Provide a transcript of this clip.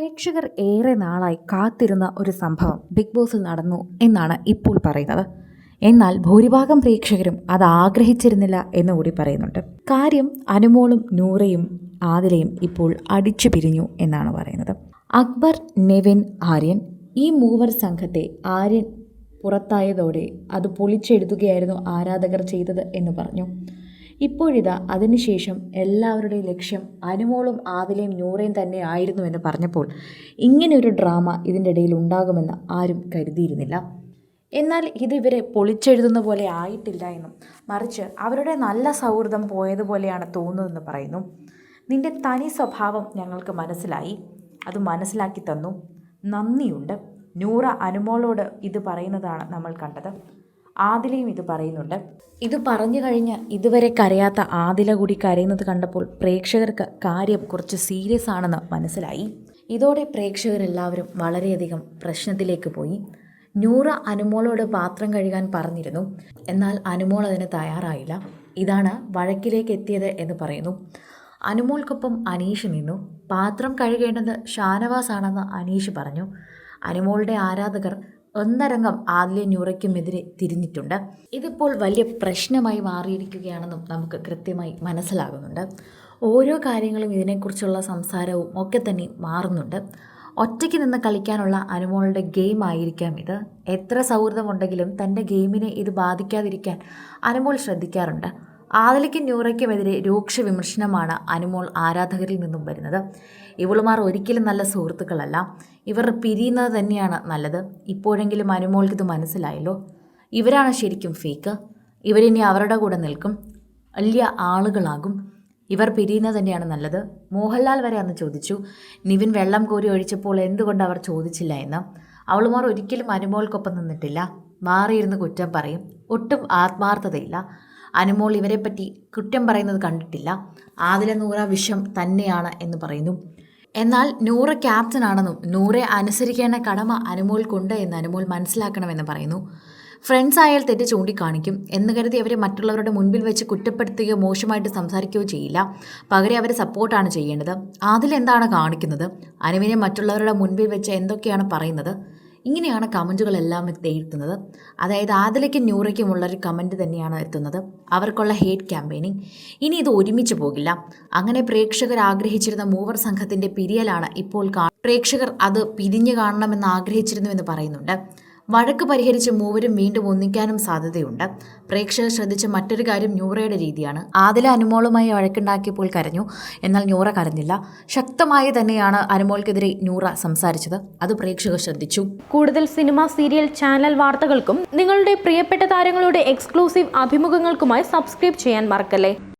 പ്രേക്ഷകർ ഏറെ നാളായി കാത്തിരുന്ന ഒരു സംഭവം ബിഗ് ബോസിൽ നടന്നു എന്നാണ് ഇപ്പോൾ പറയുന്നത്. എന്നാൽ ഭൂരിഭാഗം പ്രേക്ഷകരും അത് ആഗ്രഹിച്ചിരുന്നില്ല എന്ന് കൂടി പറയുന്നുണ്ട്. കാര്യം അനുമോളും നൂറയും ആതിലയും ഇപ്പോൾ അടിച്ചു പിരിഞ്ഞു എന്നാണ് പറയുന്നത്. അക്ബർ നെവിൻ ആര്യൻ ഈ മൂവർ സംഘത്തെ ആര്യൻ പുറത്തായതോടെ അത് പൊളിച്ചെഴുതുകയായിരുന്നു ആരാധകർ ചെയ്തത് എന്ന് പറഞ്ഞു. ഇപ്പോഴിതാ അതിനുശേഷം എല്ലാവരുടെയും ലക്ഷ്യം അനുമോളും ആദിലയും നൂറയും തന്നെ ആയിരുന്നു എന്ന് പറഞ്ഞപ്പോൾ ഇങ്ങനെയൊരു ഡ്രാമ ഇതിന്റെ ഇടയിൽ ഉണ്ടാകുമെന്ന് ആരും കരുതിയിരുന്നില്ല. എന്നാൽ ഇത് ഇവരെ പൊളിച്ചെഴുതുന്ന പോലെ ആയിട്ടില്ല എന്നും മറിച്ച് അവരുടെ നല്ല സൗഹൃദം പോയതുപോലെയാണ് തോന്നുന്നതെന്ന് പറയുന്നു. നിന്റെ തനി സ്വഭാവം ഞങ്ങൾക്ക് മനസ്സിലായി. അത് മനസ്സിലാക്കി തന്നു. നന്ദിയുണ്ട്. നൂറ അനുമോളോട് ഇത് പറയുന്നതാണ് നമ്മൾ കണ്ടത്. ആദിലയും ഇത് പറയുന്നുണ്ട്. ഇത് പറഞ്ഞു കഴിഞ്ഞ് ഇതുവരെ കരയാത്ത ആദില കൂടി കരയുന്നത് കണ്ടപ്പോൾ പ്രേക്ഷകർക്ക് കാര്യം കുറച്ച് സീരിയസ് ആണെന്ന് മനസ്സിലായി. ഇതോടെ പ്രേക്ഷകരെല്ലാവരും വളരെയധികം പ്രശ്നത്തിലേക്ക് പോയി. നൂറ അനുമോളോട് പാത്രം കഴുകാൻ പറഞ്ഞിരുന്നു. എന്നാൽ അനുമോൾ അതിന് തയ്യാറായില്ല. ഇതാണ് വഴക്കിലേക്ക് എത്തിയത് എന്ന് പറയുന്നു. അനുമോൾക്കൊപ്പം അനീഷ് നിന്നു. പാത്രം കഴുകേണ്ടത് ഷാനവാസ് ആണെന്ന് അനീഷ് പറഞ്ഞു. അനുമോളുടെ ആരാധകർ ഒന്നരംഗം ആദിലെ ന്യൂറയ്ക്കുമെതിരെ തിരിഞ്ഞിട്ടുണ്ട്. ഇതിപ്പോൾ വലിയ പ്രശ്നമായി മാറിയിരിക്കുകയാണെന്നും നമുക്ക് കൃത്യമായി മനസ്സിലാകുന്നുണ്ട്. ഓരോ കാര്യങ്ങളും ഇതിനെക്കുറിച്ചുള്ള സംസാരവും ഒക്കെ തന്നെ മാറുന്നുണ്ട്. ഒറ്റയ്ക്ക് നിന്ന് കളിക്കാനുള്ള അനുമോളുടെ ഗെയിം ആയിരിക്കാം ഇത്. എത്ര സൗഹൃദമുണ്ടെങ്കിലും തന്റെ ഗെയിമിനെ ഇത് ബാധിക്കാതിരിക്കാൻ അനുമോൾ ശ്രദ്ധിക്കാറുണ്ട്. ആദലിക്കും ന്യൂറയ്ക്കുമെതിരെ രൂക്ഷ വിമർശനമാണ് അനുമോൾ ആരാധകരിൽ നിന്നും വരുന്നത്. ഇവളുമാർ ഒരിക്കലും നല്ല സുഹൃത്തുക്കളല്ല. ഇവർ പിരിയുന്നത് തന്നെയാണ് നല്ലത്. ഇപ്പോഴെങ്കിലും അനുമോൾക്ക് ഇത് മനസ്സിലായല്ലോ. ഇവരാണ് ശരിക്കും ഫേക്ക് ഇവരിനി അവരുടെ കൂടെ നിൽക്കും. വലിയ ആളുകളാകും. ഇവർ പിരിയുന്നത് തന്നെയാണ് നല്ലത്. മോഹൻലാൽ വരെ അന്ന് ചോദിച്ചു നിവിൻ വെള്ളം കോരി ഒഴിച്ചപ്പോൾ എന്തുകൊണ്ട് അവർ ചോദിച്ചില്ല എന്ന്? അവളുമാർ ഒരിക്കലും അനുമോൾക്കൊപ്പം നിന്നിട്ടില്ല. മാറിയിരുന്ന് കുറ്റം പറയും. ഒട്ടും ആത്മാർത്ഥതയില്ല. അനുമോൾ ഇവരെപ്പറ്റി കുറ്റം പറയുന്നത് കണ്ടിട്ടില്ല. ആദില നൂറ വിഷം തന്നെയാണ് എന്ന് പറയുന്നു. എന്നാൽ നൂറ ക്യാപ്റ്റൻ ആണെന്നും നൂറെ അനുസരിക്കേണ്ട കടമ അനുമോൾക്കുണ്ട് എന്ന് അനുമോൾ മനസ്സിലാക്കണമെന്ന് പറയുന്നു. ഫ്രണ്ട്സ് ആയാൽ തെറ്റ് ചൂണ്ടിക്കാണിക്കും എന്ന് കരുതി അവരെ മറ്റുള്ളവരുടെ മുൻപിൽ വെച്ച് കുറ്റപ്പെടുത്തുകയോ മോശമായിട്ട് സംസാരിക്കുകയോ ചെയ്യില്ല. പകരം അവരെ സപ്പോർട്ടാണ് ചെയ്യേണ്ടത്. അതിലെന്താണ് കാണിക്കുന്നത്? അനുവിനെ മറ്റുള്ളവരുടെ മുൻപിൽ വെച്ച് എന്തൊക്കെയാണ് പറയുന്നത്? ഇങ്ങനെയാണ് കമന്റുകളെല്ലാം എത്തുന്നത്. അതായത് ആദിലയ്ക്കും ന്യൂറയ്ക്കും ഒരു കമന്റ് തന്നെയാണ് എത്തുന്നത്. അവർക്കുള്ള ഹേറ്റ് ക്യാമ്പയിനിങ്. ഇനി ഇത് ഒരുമിച്ച് പോകില്ല. അങ്ങനെ പ്രേക്ഷകർ ആഗ്രഹിച്ചിരുന്ന മൂവർ സംഘത്തിന്റെ പിരിയലാണ് ഇപ്പോൾ പ്രേക്ഷകർ അത് പിരിഞ്ഞു കാണണമെന്ന് ആഗ്രഹിച്ചിരുന്നു എന്ന് പറയുന്നുണ്ട്. വഴക്ക് പരിഹരിച്ച് മൂവരും വീണ്ടും ഒന്നിക്കാനും സാധ്യതയുണ്ട്. പ്രേക്ഷകർ ശ്രദ്ധിച്ച മറ്റൊരു കാര്യം ന്യൂറയുടെ രീതിയാണ്. ആദില അനുമോളുമായി വഴക്കുണ്ടാക്കിയപ്പോൾ കരഞ്ഞു. എന്നാൽ ന്യൂറ കരഞ്ഞില്ല. ശക്തമായി തന്നെയാണ് അനുമോൾക്കെതിരെ ന്യൂറ സംസാരിച്ചത്. അത് പ്രേക്ഷകർ ശ്രദ്ധിച്ചു. കൂടുതൽ സിനിമ സീരിയൽ ചാനൽ വാർത്തകൾക്കും നിങ്ങളുടെ പ്രിയപ്പെട്ട താരങ്ങളുടെ എക്സ്ക്ലൂസീവ് അഭിമുഖങ്ങൾക്കുമായി സബ്സ്ക്രൈബ് ചെയ്യാൻ മറക്കല്ലേ?